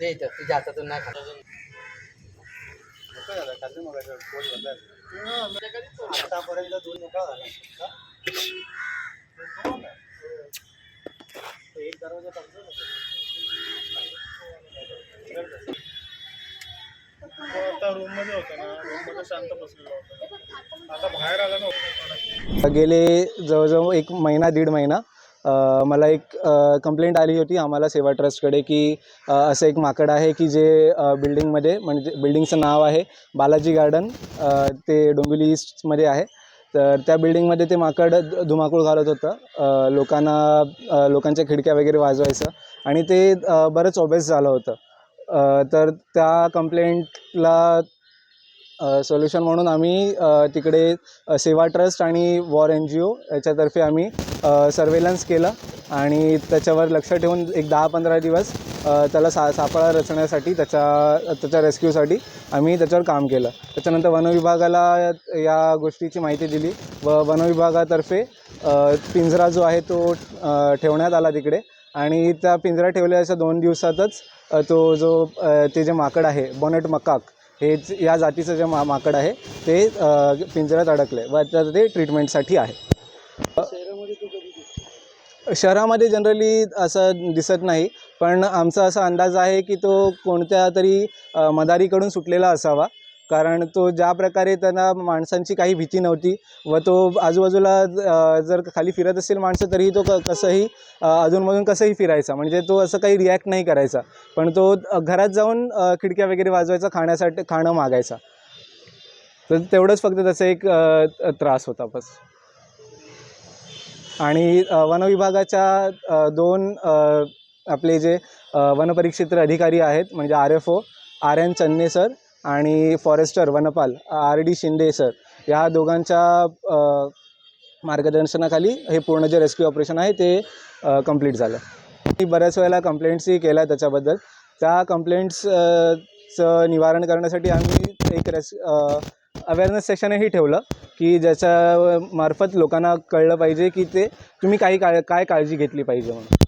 ते इथं तुझ्या हातातून नाही खात आतापर्यंत दोन मोकळा झाला एक दरवाजा टाकतो ना शांत आता बाहेर आला ना गेले जवळजवळ एक महिना दीड महिना. मला एक कंप्लेंट आली होती आम्हाला सेवा ट्रस्टकडे की असं एक माकड आहे की जे बिल्डिंगमध्ये म्हणजे बिल्डिंगचं नाव आहे बालाजी गार्डन ते डोंबिवली ईस्टमध्ये आहे. तर त्या बिल्डिंगमध्ये ते माकड धुमाकूळ घालत होतं. लोकांना लोकांच्या खिडक्या वगैरे वाजवायचं आणि ते बरंच ओबेस झालं होतं. तर त्या कंप्लेंट ला सोल्युशन म्हणून आम्ही तिकडे सेवा ट्रस्ट आणि वॉर एन जी ओ याच्यातर्फे आम्ही सर्वेलन्स केलं आणि त्याच्यावर लक्ष ठेवून एक दहा पंधरा दिवस त्याला सा सापळा रचण्यासाठी त्याच्या त्याच्या रेस्क्यूसाठी आम्ही त्याच्यावर काम केलं. त्याच्यानंतर वनविभागाला या गोष्टीची माहिती दिली व वनविभागातर्फे पिंजरा जो आहे तो ठेवण्यात आला तिकडे. आणि त्या पिंजरा ठेवल्याच्या दोन दिवसातच तो जो ते जे माकड आहे बॉनेट मकाक हे या जातीचं जे मा माकड आहे ते पिंजऱ्यात अडकले व आता ते ट्रीटमेंटसाठी आहे. शहरामध्ये जनरली असं दिसत नाही पण आमचा असा अंदाज आहे की तो कोणत्या तरी मदारीकडून सुटलेला असावा. कारण तो ज्या प्रकारे त्यांना माणसांची काही भीती नव्हती व तो आजूबाजूला जर खाली फिरत असेल माणसं तरीही तो क कसंही अधूनमधून कसंही फिरायचा. म्हणजे तो असं काही रिॲक्ट नाही करायचा. पण तो घरात जाऊन खिडक्या वगैरे वाजवायचा खाण्यासाठी खाणं मागायचा. तर तेवढंच फक्त त्याचा एक त्रास होता बस. आणि वनविभागाच्या दोन आपले जे वनपरिक्षेत्र अधिकारी आहेत म्हणजे R F O R N Channe sir आणि फॉरेस्टर वनपाल आर डी शिंदे सर या दोघांच्या मार्गदर्शनाखाली हे पूर्ण जे रेस्क्यू ऑपरेशन आहे ते कंप्लीट झालं. मी बऱ्याच वेळेला कंप्लेंट्सही केल्या त्याच्याबद्दल. त्या कंप्लेंट्सचं निवारण करण्यासाठी आम्ही एक रेस अवेअरनेस सेशनही ठेवलं की ज्याच्या मार्फत लोकांना कळलं पाहिजे की ते तुम्ही काही काळ काय काळजी घेतली पाहिजे म्हणून.